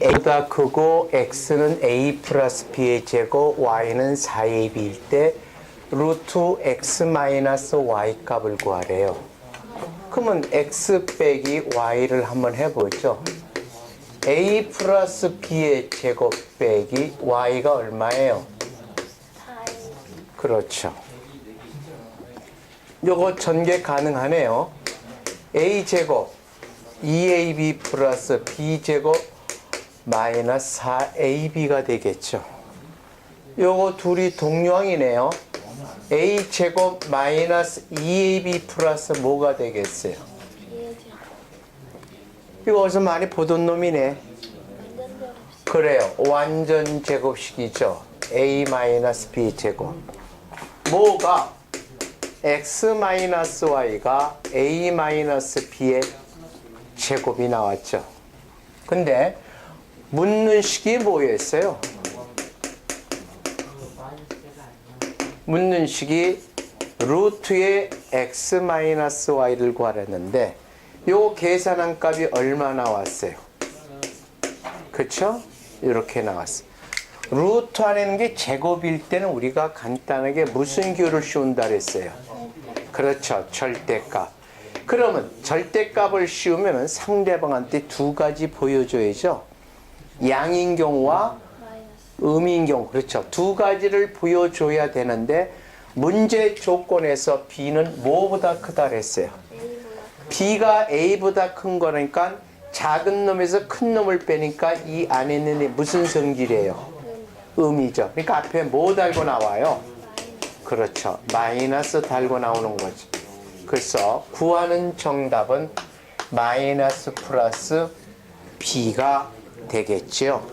a보다 크고 x는 a 플러스 b의 제곱 y는 4ab일 때 루트 x 마이너스 y 값을 구하래요. 그러면 x 빼기 y를 한번 해보죠. a 플러스 b의 제곱 빼기 y가 얼마예요? 그렇죠. 요거 전개 가능하네요. a 제곱 2ab 플러스 b 제곱 마이너스 4ab가 되겠죠. 요거 둘이 동량이네요. a 제곱 마이너스 2ab 플러스 뭐가 되겠어요? 이거 어디서 많이 보던 놈이네. 그래요. 완전 제곱식이죠. a 마이너스 b 제곱. 뭐가 x 마이너스 y가 a 마이너스 b의 제곱이 나왔죠. 근데 묻는 식이 뭐였어요? 묻는 식이 루트의 x 마이너스 y를 구하랬는데 요 계산한 값이 얼마 나왔어요? 그쵸? 이렇게 나왔어. 루트 안에는 게 제곱일 때는 우리가 간단하게 무슨 규를 씌운다 그랬어요? 그렇죠. 절대값. 그러면 절대값을 씌우면 상대방한테 두 가지 보여줘야죠. 양인 경우와 음인 경우. 그렇죠. 두 가지를 보여줘야 되는데 문제 조건에서 B는 뭐보다 크다 그랬어요? B가 A보다 큰 거니까 작은 놈에서 큰 놈을 빼니까 이 안에 있는 애 무슨 성질이에요? 음이죠. 그러니까 앞에 뭐 달고 나와요? 그렇죠. 마이너스 달고 나오는 거지. 그래서 구하는 정답은 마이너스 플러스 B가 되겠죠.